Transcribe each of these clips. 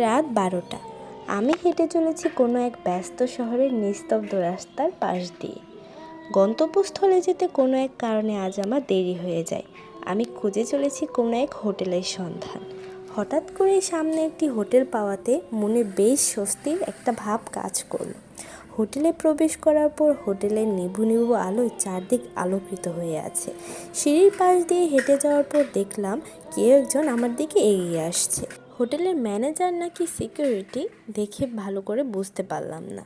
রাত বারোটা। আমি হেঁটে চলেছি কোনো এক ব্যস্ত শহরের নিস্তব্ধ রাস্তার পাশ দিয়ে। গন্তব্যস্থলে যেতে কোনো এক কারণে আজ আমার দেরি হয়ে যায়। আমি খুঁজে চলেছি কোনো এক হোটেলের সন্ধান। হঠাৎ করে সামনে একটি হোটেল পাওয়াতে মনে বেশ স্বস্তির একটা ভাব কাজ করল। হোটেলে প্রবেশ করার পর হোটেলের নিভু নিভু আলোয় চারদিক আলোকিত হয়ে আছে। সিঁড়ির পাশ দিয়ে হেঁটে যাওয়ার পর দেখলাম কেউ একজন আমার দিকে এগিয়ে আসছে। হোটেলের ম্যানেজার নাকি সিকিউরিটি দেখে ভালো করে বুঝতে পারলাম না।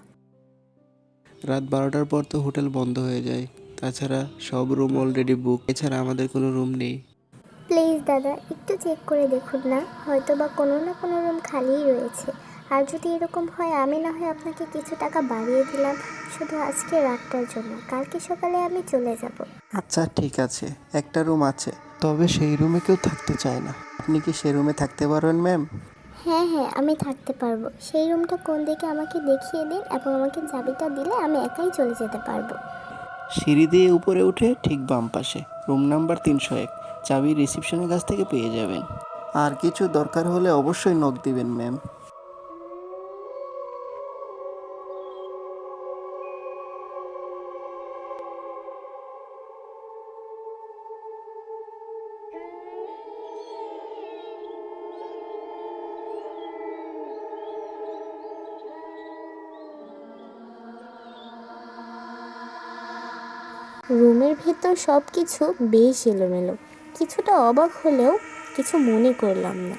রাত বারোটার পর তো হোটেল বন্ধ হয়ে যায়। তাছাড়া সব রুম অলরেডি বুক এছাড়া আমাদের কোনো রুম নেই। প্লিজ দাদা একটু চেক করে দেখুন না? হয়তো বা কোনো না কোনো রুম খালিই রয়েছে। আর যদি এরকম হয় আমি না হয় আপনাকে কিছু টাকা বাড়িয়ে দিলাম শুধু আজকে রাতটার জন্য। কালকে সকালে আমি চলে যাব। আচ্ছা ঠিক আছে। একটা রুম আছে। তবে সেই রুমে কেউ থাকতে চায় না। আপনি কি সেই রুমে থাকতে পারবেন ম্যাম? হ্যাঁ হ্যাঁ আমি থাকতে পারব। সেই রুমটা কোন দিকে আমাকে দেখিয়ে দিন এবং আমাকে চাবিটা দিলে আমি একাই চলে যেতে পারব। সিঁড়ি দিয়ে উপরে উঠে ঠিক বাম পাশে রুম নাম্বার তিনশো এক। চাবি রিসিপশনের কাছ থেকে পেয়ে যাবেন। আর কিছু দরকার হলে অবশ্যই নক দিবেন ম্যাম। রুমের ভেতর সব কিছু বেশ এলোমেলো। কিছুটা অবাক হলেও কিছু মনে করলাম না।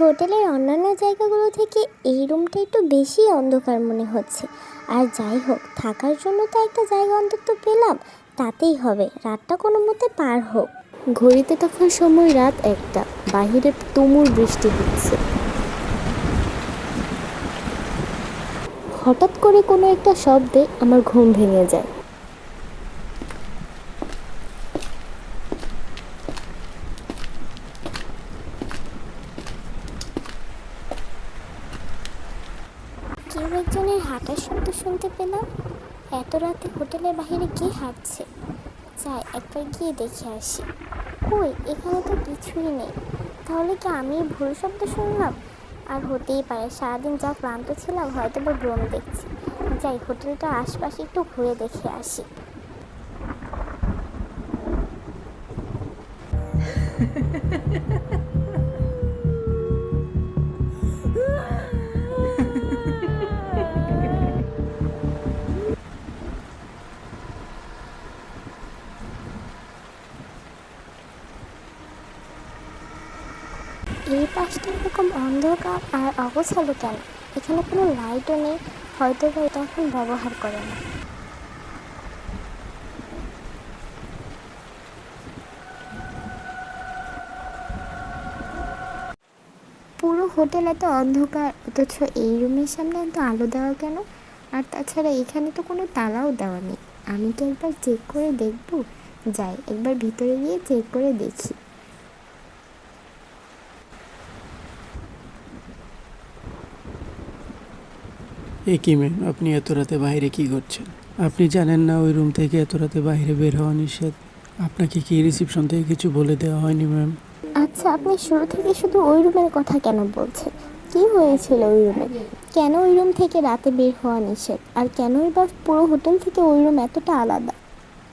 হোটেলের অন্যান্য জায়গাগুলো থেকে এই রুমটা একটু বেশি অন্ধকার মনে হচ্ছে। আর যাই হোক, থাকার জন্য তো একটা জায়গা অন্তত পেলাম। তাতেই হবে, রাতটা কোনো মতে পার হোক। ঘড়িতে তখন সময় রাত একটা, বাহিরে তুমুল বৃষ্টি হচ্ছে। হঠাৎ করে কোনো একটা শব্দে আমার ঘুম ভেঙে যায়। কেউ একজনের হাঁটার শব্দ শুনতে পেলাম। এত রাতে হোটেলের বাইরে কে হাঁটছে? যাই, একবার গিয়ে দেখে আসি। কই, এখানে তো কিছুই নেই। তাহলে কি আমি ভুল শব্দ শুনলাম? আর হতেই পারে, সারাদিন যা ক্লান্ত ছিলাম হয়তো বা ভ্রম দেখছি। যাই, হোটেলটার আশপাশে একটু ঘুরে দেখে আসি। এই পাশটা এরকম অন্ধকার আর অগোছালো কেন? এখানে কোনো লাইটও নেই। হয়তো বা এটা এখন ব্যবহার করে না। পুরো হোটেল এত অন্ধকার, অথচ এই রুমের সামনে এত আলো দেওয়া কেন? আর তাছাড়া এখানে তো কোনো তালাও দেওয়া নেই। আমি কি একবার চেক করে দেখব? যাই, একবার ভিতরে গিয়ে চেক করে দেখি। এ কি ম্যাম আপনি এত রাতে বাইরে কি করছেন? আপনি জানেন না ওই রুম থেকে এত রাতে বাইরে বের হওয়া নিষেধ। আপনাকে কি রিসিপশন থেকে কিছু বলে দেওয়া হয়নি ম্যাম? আচ্ছা আপনি শুরু থেকে শুধু ওই রুমের কথা কেন বলছেন? কি হয়েছিল ওই রুমে? কেন ওই রুম থেকে রাতে বের হওয়া নিষেধ? আর কেনই বা পুরো হোটেল থেকে ওই রুম এতটা আলাদা?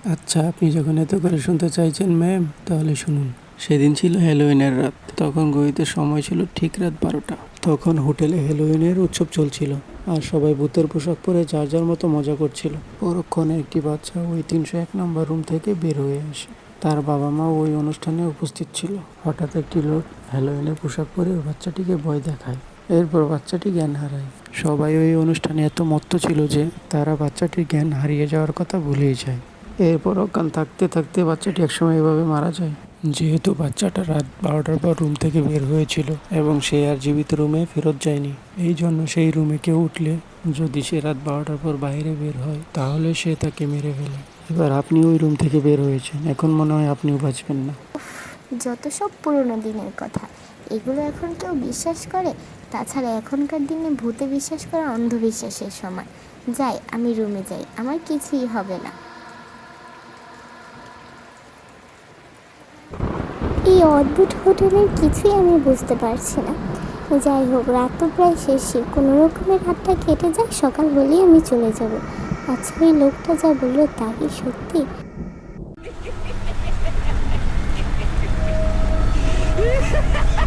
আচ্ছা আপনি যখন এত করে শুনতে চাইছেন ম্যাম তাহলে শুনুন। সেদিন ছিল হ্যালোইনের রাত। তখন গড়িতে সময় ছিল ঠিক রাত বারোটা। তখন হোটেলে হ্যালোইনের উৎসব চলছিল আর সবাই ভূতের পোশাক পরে যার যার মতো মজা করছিল। পরক্ষণে একটি বাচ্চা ওই তিনশো এক নম্বর রুম থেকে বের হয়ে আসে। তার বাবা মা ওই অনুষ্ঠানে উপস্থিত ছিল। হঠাৎ একটি লোক হ্যালোইনের পোশাক পরে ওই বাচ্চাটিকে ভয় দেখায়। এরপর বাচ্চাটি জ্ঞান হারায়। সবাই ওই অনুষ্ঠানে এত মত্ত ছিল যে তারা বাচ্চাটির জ্ঞান হারিয়ে যাওয়ার কথা ভুলেই যায়। এরপর অজ্ঞান থাকতে থাকতে বাচ্চাটি একসময় এভাবে মারা যায়। যেহেতু বাচ্চাটা রাত বারোটার পর রুম থেকে বের হয়েছিল এবং সে আর জীবিত রুমে ফেরত যায়নি, এই জন্য সেই রুমে কেউ উঠলে যদি সে রাত বারোটার পর বাইরে বের হয়, তাহলে সে তাকে মেরে ফেলে। এবার আপনি ওই রুম থেকে বের হয়েছেন, এখন মনে হয় আপনিও বাঁচবেন না। যত সব পুরনো দিনের কথা, এগুলো এখন কেউ বিশ্বাস করে? তাছাড়া এখনকার দিনে ভূতে বিশ্বাস করা অন্ধবিশ্বাসের সমান যাই, আমি রুমে যাই, আমার কিছুই হবে না। অদ্ভুত হোটেলের কিছুই আমি বুঝতে পারছি না। যাই হোক, রাত তো প্রায় শেষই। কোনো রকমের হাতটা কেটে যায়, সকাল হলেই আমি চলে যাব। আচ্ছা ওই লোকটা যা বলল তা কি সত্যি।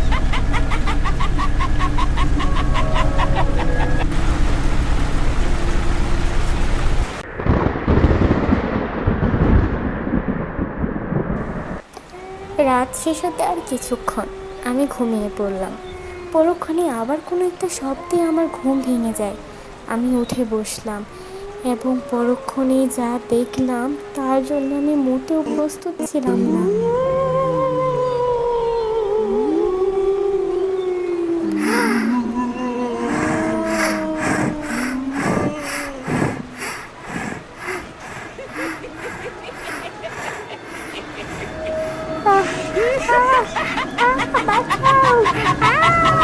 রাত শেষ হতে আর কিছুক্ষণ আমি ঘুমিয়ে পড়লাম। পরক্ষণে আবার কোনো একটা শব্দে আমার ঘুম ভেঙে যায়। আমি উঠে বসলাম এবং পরক্ষণে যা দেখলাম তার জন্য আমি মোটেও প্রস্তুত ছিলাম না। Oh. 啊啊好难受啊